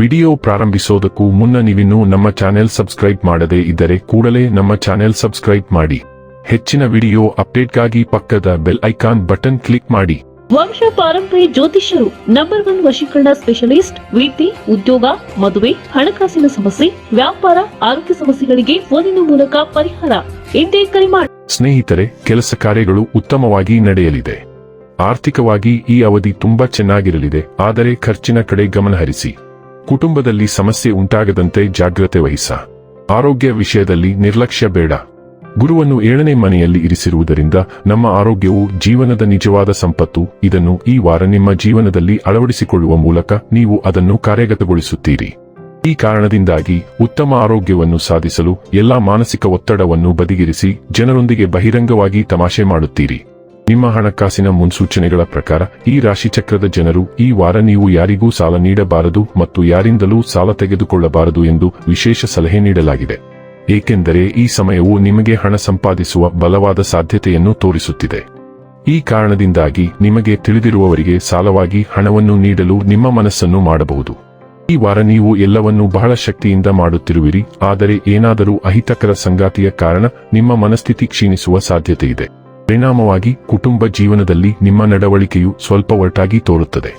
Video ಪ್ರಾರಂಭಿಸೋದಕ್ಕೂ ಮುನ್ನ ನೀವಿನ್ನೂ ನಮ್ಮ ಚಾನೆಲ್ ಸಬ್ಸ್ಕ್ರೈಬ್ ಮಾಡದೇ ಇದ್ದರೆ ಕೂಡಲೇ ನಮ್ಮ ಚಾನೆಲ್ ಸಬ್ಸ್ಕ್ರೈಬ್ ಮಾಡಿ. ಹೆಚ್ಚಿನ ವಿಡಿಯೋ ಅಪ್ಡೇಟ್ಗಾಗಿ ಪಕ್ಕದ ಬೆಲ್ ಐಕಾನ್ ಬಟನ್ ಕ್ಲಿಕ್ ಮಾಡಿ. ವಂಶ ಪಾರಂಪರಿ ಜ್ಯೋತಿಷ್ಯರು ನಂಬರ್ ಒನ್ ವಶೀಕರಣ ಸ್ಪೆಷಲಿಸ್ಟ್ ವೀತಿ ಉದ್ಯೋಗ ಮದುವೆ ಹಣಕಾಸಿನ ಸಮಸ್ಯೆ ವ್ಯಾಪಾರ ಆರೋಗ್ಯ ಸಮಸ್ಯೆಗಳಿಗೆ ಫೋನಿನ ಮೂಲಕ ಪರಿಹಾರ. ಇಂದೇ ಕರೆ ಮಾಡಿ ಸ್ನೇಹಿತರೆ ಕೆಲಸ ಕಾರ್ಯಗಳು ಉತ್ತಮವಾಗಿ ನಡೆಯಲಿದೆ. ಆರ್ಥಿಕವಾಗಿ ಈ ಅವಧಿ ತುಂಬಾ ಚೆನ್ನಾಗಿರಲಿದೆ ಆದರೆ ಖರ್ಚಿನ ಕಡೆ ಗಮನಹರಿಸಿ. ಕುಟುಂಬದಲ್ಲಿ ಸಮಸ್ಯೆ ಉಂಟಾಗದಂತೆ ಜಾಗ್ರತೆ ವಹಿಸ. ಆರೋಗ್ಯ ವಿಷಯದಲ್ಲಿ ನಿರ್ಲಕ್ಷ್ಯ ಬೇಡ. ಗುರುವನ್ನು ಏಳನೇ ಮನೆಯಲ್ಲಿ ಇರಿಸಿರುವುದರಿಂದ ನಮ್ಮ ಆರೋಗ್ಯವು ಜೀವನದ ನಿಜವಾದ ಸಂಪತ್ತು. ಇದನ್ನು ಈ ವಾರ ನಿಮ್ಮ ಜೀವನದಲ್ಲಿ ಅಳವಡಿಸಿಕೊಳ್ಳುವ ಮೂಲಕ ನೀವು ಅದನ್ನು ಕಾರ್ಯಗತಗೊಳಿಸುತ್ತೀರಿ. ಈ ಕಾರಣದಿಂದಾಗಿ ಉತ್ತಮ ಆರೋಗ್ಯವನ್ನು ಸಾಧಿಸಲು ಎಲ್ಲಾ ಮಾನಸಿಕ ಒತ್ತಡವನ್ನು ಬದಿಗಿರಿಸಿ ಜನರೊಂದಿಗೆ ಬಹಿರಂಗವಾಗಿ ತಮಾಷೆ ಮಾಡುತ್ತೀರಿ. ನಿಮ್ಮ ಹಣಕಾಸಿನ ಮುನ್ಸೂಚನೆಗಳ ಪ್ರಕಾರ, ಈ ರಾಶಿಚಕ್ರದ ಜನರು ಈ ವಾರ ನೀವು ಯಾರಿಗೂ ಸಾಲ ನೀಡಬಾರದು ಮತ್ತು ಯಾರಿಂದಲೂ ಸಾಲ ತೆಗೆದುಕೊಳ್ಳಬಾರದು ಎಂದು ವಿಶೇಷ ಸಲಹೆ ನೀಡಲಾಗಿದೆ. ಏಕೆಂದರೆ ಈ ಸಮಯವು ನಿಮಗೆ ಹಣ ಸಂಪಾದಿಸುವ ಬಲವಾದ ಸಾಧ್ಯತೆಯನ್ನು ತೋರಿಸುತ್ತಿದೆ. ಈ ಕಾರಣದಿಂದಾಗಿ ನಿಮಗೆ ತಿಳಿದಿರುವವರಿಗೆ ಸಾಲವಾಗಿ ಹಣವನ್ನು ನೀಡಲು ನಿಮ್ಮ ಮನಸ್ಸನ್ನು ಮಾಡಬಹುದು. ಈ ವಾರ ನೀವು ಎಲ್ಲವನ್ನೂ ಬಹಳ ಶಕ್ತಿಯಿಂದ ಮಾಡುತ್ತಿರುವಿರಿ, ಆದರೆ ಏನಾದರೂ ಅಹಿತಕರ ಸಂಗಾತಿಯ ಕಾರಣ ನಿಮ್ಮ ಮನಸ್ಥಿತಿ ಕ್ಷೀಣಿಸುವ ಸಾಧ್ಯತೆಯಿದೆ. ಪರಿಣಾಮವಾಗಿ ಕುಟುಂಬ ಜೀವನದಲ್ಲಿ ನಿಮ್ಮ ನಡವಳಿಕೆಯು ಸ್ವಲ್ಪ ಒಟ್ಟಾಗಿ ತೋರುತ್ತದೆ.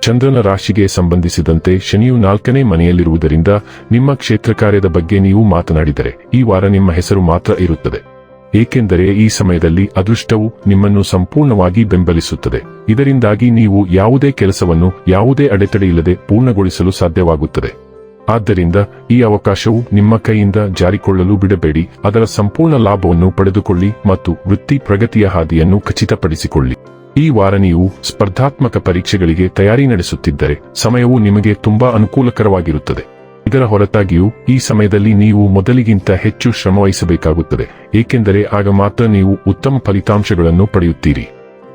ಚಂದ್ರನ ರಾಶಿಗೆ ಸಂಬಂಧಿಸಿದಂತೆ ಶನಿಯು ನಾಲ್ಕನೇ ಮನೆಯಲ್ಲಿರುವುದರಿಂದ ನಿಮ್ಮ ಕ್ಷೇತ್ರ ಕಾರ್ಯದ ಬಗ್ಗೆ ನೀವು ಮಾತನಾಡಿದರೆ ಈ ವಾರ ನಿಮ್ಮ ಹೆಸರು ಮಾತ್ರ ಇರುತ್ತದೆ. ಏಕೆಂದರೆ ಈ ಸಮಯದಲ್ಲಿ ಅದೃಷ್ಟವು ನಿಮ್ಮನ್ನು ಸಂಪೂರ್ಣವಾಗಿ ಬೆಂಬಲಿಸುತ್ತದೆ. ಇದರಿಂದಾಗಿ ನೀವು ಯಾವುದೇ ಕೆಲಸವನ್ನು ಯಾವುದೇ ಅಡೆತಡೆಯಿಲ್ಲದೆ ಪೂರ್ಣಗೊಳಿಸಲು ಸಾಧ್ಯವಾಗುತ್ತದೆ. ಆದ್ದರಿಂದ ಈ ಅವಕಾಶವು ನಿಮ್ಮ ಕೈಯಿಂದ ಜಾರಿಕೊಳ್ಳಲು ಬಿಡಬೇಡಿ. ಅದರ ಸಂಪೂರ್ಣ ಲಾಭವನ್ನು ಪಡೆದುಕೊಳ್ಳಿ ಮತ್ತು ವೃತ್ತಿ ಪ್ರಗತಿಯ ಹಾದಿಯನ್ನು ಖಚಿತಪಡಿಸಿಕೊಳ್ಳಿ. ಈ ವಾರ ನೀವು ಸ್ಪರ್ಧಾತ್ಮಕ ಪರೀಕ್ಷೆಗಳಿಗೆ ತಯಾರಿ ನಡೆಸುತ್ತಿದ್ದರೆ ಸಮಯವು ನಿಮಗೆ ತುಂಬಾ ಅನುಕೂಲಕರವಾಗಿರುತ್ತದೆ. ಇದರ ಹೊರತಾಗಿಯೂ ಈ ಸಮಯದಲ್ಲಿ ನೀವು ಮೊದಲಿಗಿಂತ ಹೆಚ್ಚು ಶ್ರಮವಹಿಸಬೇಕಾಗುತ್ತದೆ ಏಕೆಂದರೆ ಆಗ ಮಾತ್ರ ನೀವು ಉತ್ತಮ ಫಲಿತಾಂಶಗಳನ್ನು ಪಡೆಯುತ್ತೀರಿ.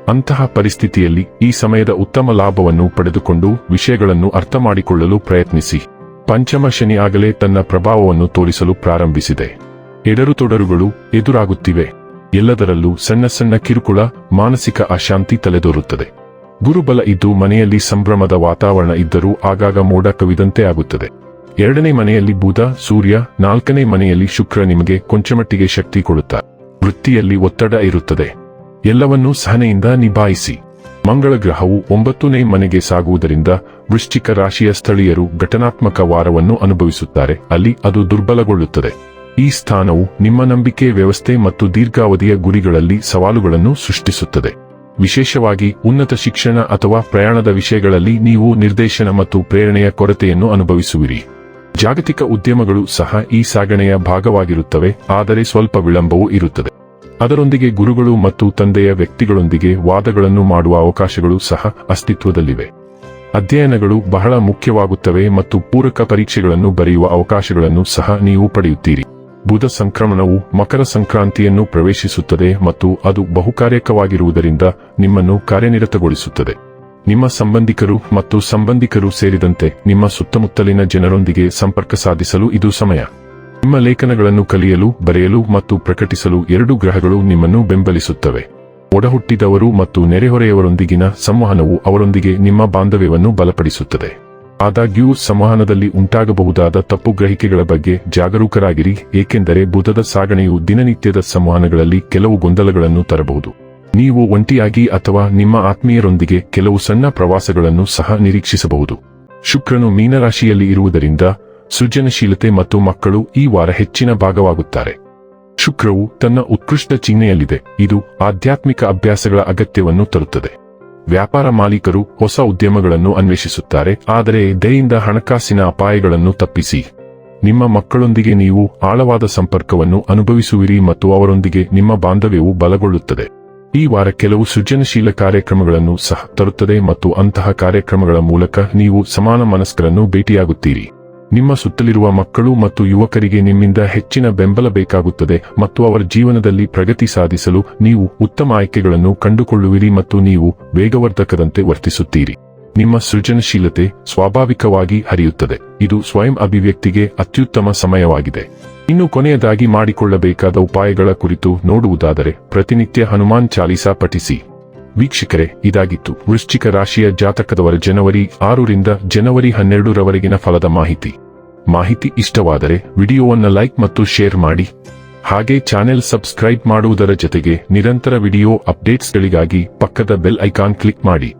ಅಂತಹ ಪರಿಸ್ಥಿತಿಯಲ್ಲಿ ಈ ಸಮಯದ ಉತ್ತಮ ಲಾಭವನ್ನು ಪಡೆದುಕೊಂಡು ವಿಷಯಗಳನ್ನು ಅರ್ಥ ಮಾಡಿಕೊಳ್ಳಲು ಪ್ರಯತ್ನಿಸಿ. ಪಂಚಮ ಶನಿ ಆಗಲೇ ತನ್ನ ಪ್ರಭಾವವನ್ನು ತೋರಿಸಲು ಪ್ರಾರಂಭಿಸಿದೆ. ಎಡರುತೊಡರುಗಳು ಎದುರಾಗುತ್ತಿವೆ. ಎಲ್ಲದರಲ್ಲೂ ಸಣ್ಣ ಸಣ್ಣ ಕಿರುಕುಳ, ಮಾನಸಿಕ ಅಶಾಂತಿ ತಲೆದೋರುತ್ತದೆ. ಗುರುಬಲ ಇದ್ದು ಮನೆಯಲ್ಲಿ ಸಂಭ್ರಮದ ವಾತಾವರಣ ಇದ್ದರೂ ಆಗಾಗ ಮೋಡ ಕವಿದಂತೆ ಆಗುತ್ತದೆ. ಎರಡನೇ ಮನೆಯಲ್ಲಿ ಬುಧ, ಸೂರ್ಯ, ನಾಲ್ಕನೇ ಮನೆಯಲ್ಲಿ ಶುಕ್ರ ನಿಮಗೆ ಕೊಂಚಮಟ್ಟಿಗೆ ಶಕ್ತಿ ಕೊಡುತ್ತಾ ವೃತ್ತಿಯಲ್ಲಿ ಒತ್ತಡ ಇರುತ್ತದೆ. ಎಲ್ಲವನ್ನೂ ಸಹನೆಯಿಂದ ನಿಭಾಯಿಸಿ. ಮಂಗಳ ಗ್ರಹವು ಒಂಬತ್ತನೇ ಮನೆಗೆ ಸಾಗುವುದರಿಂದ ವೃಶ್ಚಿಕ ರಾಶಿಯ ಸ್ಥಳೀಯರು ಘಟನಾತ್ಮಕ ವಾರವನ್ನು ಅನುಭವಿಸುತ್ತಾರೆ. ಅಲ್ಲಿ ಅದು ದುರ್ಬಲಗೊಳ್ಳುತ್ತದೆ. ಈ ಸ್ಥಾನವು ನಿಮ್ಮ ನಂಬಿಕೆ ವ್ಯವಸ್ಥೆ ಮತ್ತು ದೀರ್ಘಾವಧಿಯ ಗುರಿಗಳಲ್ಲಿ ಸವಾಲುಗಳನ್ನು ಸೃಷ್ಟಿಸುತ್ತದೆ. ವಿಶೇಷವಾಗಿ ಉನ್ನತ ಶಿಕ್ಷಣ ಅಥವಾ ಪ್ರಯಾಣದ ವಿಷಯಗಳಲ್ಲಿ ನೀವು ನಿರ್ದೇಶನ ಮತ್ತು ಪ್ರೇರಣೆಯ ಕೊರತೆಯನ್ನು ಅನುಭವಿಸುವಿರಿ. ಜಾಗತಿಕ ಉದ್ಯಮಗಳು ಸಹ ಈ ಸಾಗಣೆಯ ಭಾಗವಾಗಿರುತ್ತವೆ, ಆದರೆ ಸ್ವಲ್ಪ ವಿಳಂಬವೂ ಇರುತ್ತದೆ. ಅದರೊಂದಿಗೆ ಗುರುಗಳು ಮತ್ತು ತಂದೆಯ ವ್ಯಕ್ತಿಗಳೊಂದಿಗೆ ವಾದಗಳನ್ನು ಮಾಡುವ ಅವಕಾಶಗಳು ಸಹ ಅಸ್ತಿತ್ವದಲ್ಲಿವೆ. ಅಧ್ಯಯನಗಳು ಬಹಳ ಮುಖ್ಯವಾಗುತ್ತವೆ ಮತ್ತು ಪೂರಕ ಪರೀಕ್ಷೆಗಳನ್ನು ಬರೆಯುವ ಅವಕಾಶಗಳನ್ನು ಸಹ ನೀವು ಪಡೆಯುತ್ತೀರಿ. ಬುಧ ಸಂಕ್ರಮಣವು ಮಕರ ಸಂಕ್ರಾಂತಿಯನ್ನು ಪ್ರವೇಶಿಸುತ್ತದೆ ಮತ್ತು ಅದು ಬಹುಕಾರ್ಯಕವಾಗಿರುವುದರಿಂದ ನಿಮ್ಮನ್ನು ಕಾರ್ಯನಿರತಗೊಳಿಸುತ್ತದೆ. ನಿಮ್ಮ ಸಂಬಂಧಿಕರು ಮತ್ತು ಸಂಬಂಧಿಕರು ಸೇರಿದಂತೆ ನಿಮ್ಮ ಸುತ್ತಮುತ್ತಲಿನ ಜನರೊಂದಿಗೆ ಸಂಪರ್ಕ ಸಾಧಿಸಲು ಇದು ಸಮಯ. ನಿಮ್ಮ ಲೇಖನಗಳನ್ನು ಕಲಿಯಲು, ಬರೆಯಲು ಮತ್ತು ಪ್ರಕಟಿಸಲು ಎರಡು ಗ್ರಹಗಳು ನಿಮ್ಮನ್ನು ಬೆಂಬಲಿಸುತ್ತವೆ. ಒಡಹುಟ್ಟಿದವರು ಮತ್ತು ನೆರೆಹೊರೆಯವರೊಂದಿಗಿನ ಸಂವಹನವು ಅವರೊಂದಿಗೆ ನಿಮ್ಮ ಬಾಂಧವ್ಯವನ್ನು ಬಲಪಡಿಸುತ್ತದೆ. ಆದಾಗ್ಯೂ, ಸಂವಹನದಲ್ಲಿ ಉಂಟಾಗಬಹುದಾದ ತಪ್ಪು ಗ್ರಹಿಕೆಗಳ ಬಗ್ಗೆ ಜಾಗರೂಕರಾಗಿರಿ, ಏಕೆಂದರೆ ಬುಧದ ಸಾಗಣೆಯು ದಿನನಿತ್ಯದ ಸಂವಹನಗಳಲ್ಲಿ ಕೆಲವು ಗೊಂದಲಗಳನ್ನು ತರಬಹುದು. ನೀವು ಒಂಟಿಯಾಗಿ ಅಥವಾ ನಿಮ್ಮ ಆತ್ಮೀಯರೊಂದಿಗೆ ಕೆಲವು ಸಣ್ಣ ಪ್ರವಾಸಗಳನ್ನು ಸಹ ನಿರೀಕ್ಷಿಸಬಹುದು. ಶುಕ್ರನು ಮೀನರಾಶಿಯಲ್ಲಿ ಇರುವುದರಿಂದ ಸೃಜನಶೀಲತೆ ಮತ್ತು ಮಕ್ಕಳು ಈ ವಾರ ಹೆಚ್ಚಿನ ಭಾಗವಾಗುತ್ತಾರೆ. ಶುಕ್ರವು ತನ್ನ ಉತ್ಕೃಷ್ಟ ಚಿಹ್ನೆಯಲ್ಲಿದೆ. ಇದು ಆಧ್ಯಾತ್ಮಿಕ ಅಭ್ಯಾಸಗಳ ಅಗತ್ಯವನ್ನು ತರುತ್ತದೆ. ವ್ಯಾಪಾರ ಮಾಲೀಕರು ಹೊಸ ಉದ್ಯಮಗಳನ್ನು ಅನ್ವೇಷಿಸುತ್ತಾರೆ. ಆದರೆ ದಯೆಯಿಂದ ಹಣಕಾಸಿನ ಅಪಾಯಗಳನ್ನು ತಪ್ಪಿಸಿ. ನಿಮ್ಮ ಮಕ್ಕಳೊಂದಿಗೆ ನೀವು ಆಳವಾದ ಸಂಪರ್ಕವನ್ನು ಅನುಭವಿಸುವಿರಿ ಮತ್ತು ಅವರೊಂದಿಗೆ ನಿಮ್ಮ ಬಾಂಧವ್ಯವು ಬಲಗೊಳ್ಳುತ್ತದೆ. ಈ ವಾರ ಕೆಲವು ಸೃಜನಶೀಲ ಕಾರ್ಯಕ್ರಮಗಳನ್ನು ಸಹ ತರುತ್ತದೆ ಮತ್ತು ಅಂತಹ ಕಾರ್ಯಕ್ರಮಗಳ ಮೂಲಕ ನೀವು ಸಮಾನ ಮನಸ್ಕರನ್ನು ಭೇಟಿಯಾಗುತ್ತೀರಿ. ನಿಮ್ಮ ಸುತ್ತಲಿರುವ ಮಕ್ಕಳು ಮತ್ತು ಯುವಕರಿಗೆ ನಿಮ್ಮಿಂದ ಹೆಚ್ಚಿನ ಬೆಂಬಲ ಬೇಕಾಗುತ್ತದೆ ಮತ್ತು ಅವರ ಜೀವನದಲ್ಲಿ ಪ್ರಗತಿ ಸಾಧಿಸಲು ನೀವು ಉತ್ತಮ ಆಯ್ಕೆಗಳನ್ನು ಕಂಡುಕೊಳ್ಳುವಿರಿ ಮತ್ತು ನೀವು ವೇಗವರ್ಧಕದಂತೆ ವರ್ತಿಸುತ್ತೀರಿ. ನಿಮ್ಮ ಸೃಜನಶೀಲತೆ ಸ್ವಾಭಾವಿಕವಾಗಿ ಹರಿಯುತ್ತದೆ. ಇದು ಸ್ವಯಂ ಅಭಿವ್ಯಕ್ತಿಗೆ ಅತ್ಯುತ್ತಮ ಸಮಯವಾಗಿದೆ. ಇನ್ನು ಕೊನೆಯದಾಗಿ ಮಾಡಿಕೊಳ್ಳಬೇಕಾದ ಉಪಾಯಗಳ ಕುರಿತು ನೋಡುವುದಾದರೆ ಪ್ರತಿನಿತ್ಯ ಹನುಮಾನ್ ಚಾಲಿಸಾ ಪಠಿಸಿ. ವೀಕ್ಷಕರೇ, ಇದಾಗಿತ್ತು. ವೃಶ್ಚಿಕ ರಾಶಿಯ ಜಾತಕದವರ ಜನವರಿ ಆರರಿಂದ ಜನವರಿ ಹನ್ನೆರಡರವರೆಗಿನ ಫಲದ ಮಾಹಿತಿ. ಮಾಹಿತಿ ಇಷ್ಟವಾದರೆ ವಿಡಿಯೋವನ್ನ ಲೈಕ್ ಮತ್ತು ಶೇರ್ ಮಾಡಿ. ಹಾಗೆ ಚಾನೆಲ್ ಸಬ್ಸ್ಕ್ರೈಬ್ ಮಾಡುವುದರ ಜೊತೆಗೆ ನಿರಂತರ ವಿಡಿಯೋ ಅಪ್ಡೇಟ್ಸ್ಗಳಿಗಾಗಿ ಪಕ್ಕದ ಬೆಲ್ ಐಕಾನ್ ಕ್ಲಿಕ್ ಮಾಡಿ.